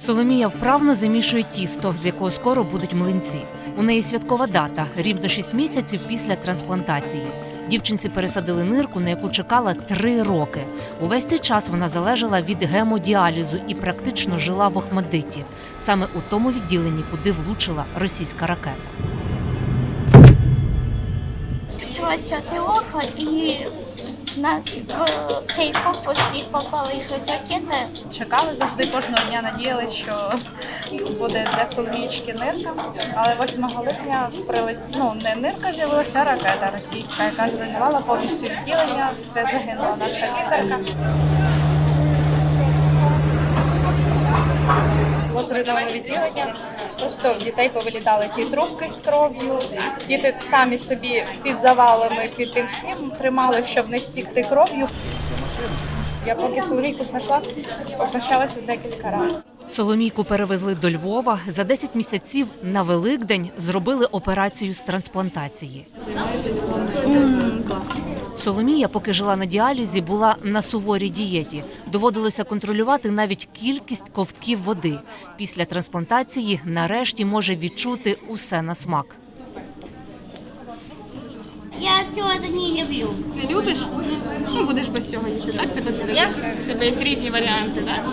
Соломія вправно замішує тісто, з якого скоро будуть млинці. У неї святкова дата рівно 6 місяців після трансплантації. Дівчинці пересадили нирку, на яку чекала три роки. Увесь цей час вона залежала від гемодіалізу і практично жила в Охмадиті, саме у тому відділенні, куди влучила російська ракета. почалася тривога і на цей корпус і попали ракети. Чекали завжди кожного дня, надіялись, що буде для Соломійчики нирка. Але 8 липня прилет... ну, не нирка з'явилася, а ракета російська, яка зруйнувала повністю відділення, де загинула наша лікарка. Зруйноване відділення. Просто в дітей повилітали ті трубки з кров'ю. Діти самі собі під завалами, під тим всім тримали, щоб не стікти кров'ю. Я поки Соломійку знайшла, попрощалася декілька разів. Соломійку перевезли до Львова. За 10 місяців на Великдень зробили операцію з трансплантації. Соломія, поки жила на діалізі, була на суворій дієті. Доводилося контролювати навіть кількість ковтків води. Після трансплантації нарешті може відчути усе на смак. Я цього не люблю. Не любиш? Ну, будеш без цього їсти, так? Тебе, тебе є різні варіанти, так?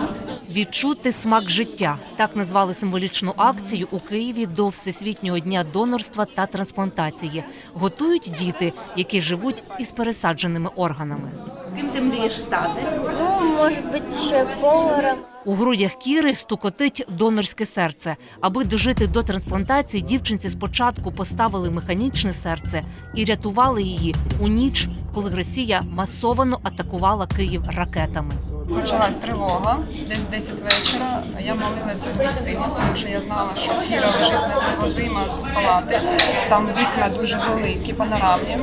Відчути смак життя так назвали символічну акцію у Києві до Всесвітнього дня донорства та трансплантації. Готують діти, які живуть із пересадженими органами. Ким ти мрієш стати? Ну, може бути, ще поваром. У грудях Кіри стукотить донорське серце. Аби дожити до трансплантації, дівчинці спочатку поставили механічне серце і рятували її у ніч, коли Росія масовано атакувала Київ ракетами. Почалась тривога десь 10 вечора. Я молилася дуже сильно, тому що я знала, що Кіра лежить невозима з палати. Там вікна дуже великі, панорамні.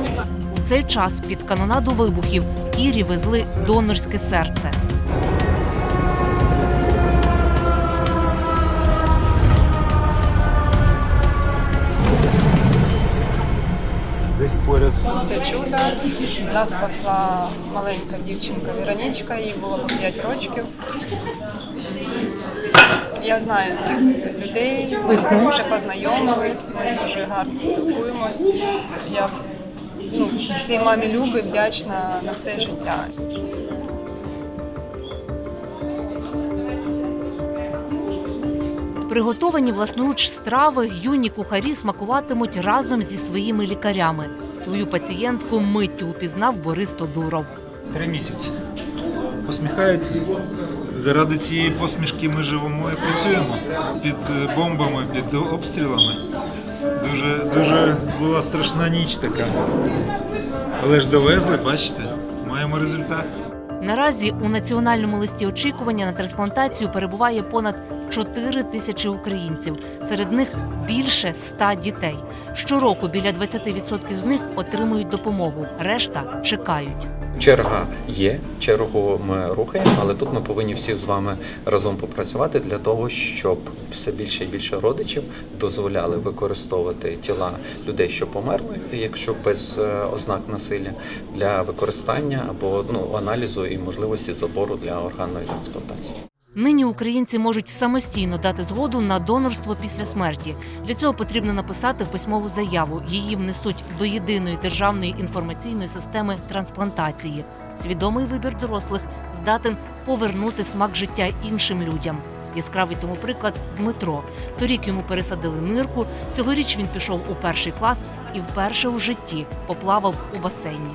У цей час під канонаду вибухів Кірі везли донорське серце. Це чудо. Нас спасла маленька дівчинка Віронічка, їй було по 5 років. Я знаю цих людей, ми вже познайомились, ми дуже гарно спілкуємось. Я ну, цій мамі люби вдячна на все життя. Приготовані власноруч страви юні кухарі смакуватимуть разом зі своїми лікарями. Свою пацієнтку миттю упізнав Борис Тодуров. Три місяці. Посміхається. Заради цієї посмішки ми живемо і працюємо під е, бомбами, під обстрілами. Дуже, дуже була страшна ніч така. Але ж довезли, бачите, маємо результат. Наразі у національному листі очікування на трансплантацію перебуває понад 4 тисячі українців. Серед них більше 100 дітей. Щороку біля 20% з них отримують допомогу. Решта чекають. Черга є, чергу ми рухаємо, але тут ми повинні всі з вами разом попрацювати для того, щоб все більше і більше родичів дозволяли використовувати тіла людей, що померли, якщо без е, ознак насилля, для використання або ну аналізу і можливості забору для органної трансплантації. Нині українці можуть самостійно дати згоду на донорство після смерті. Для цього потрібно написати письмову заяву. Її внесуть до єдиної державної інформаційної системи трансплантації. Свідомий вибір дорослих здатен повернути смак життя іншим людям. Яскравий тому приклад Дмитро. Торік йому пересадили нирку. Цьогоріч він пішов у перший клас і вперше у житті поплавав у басейні.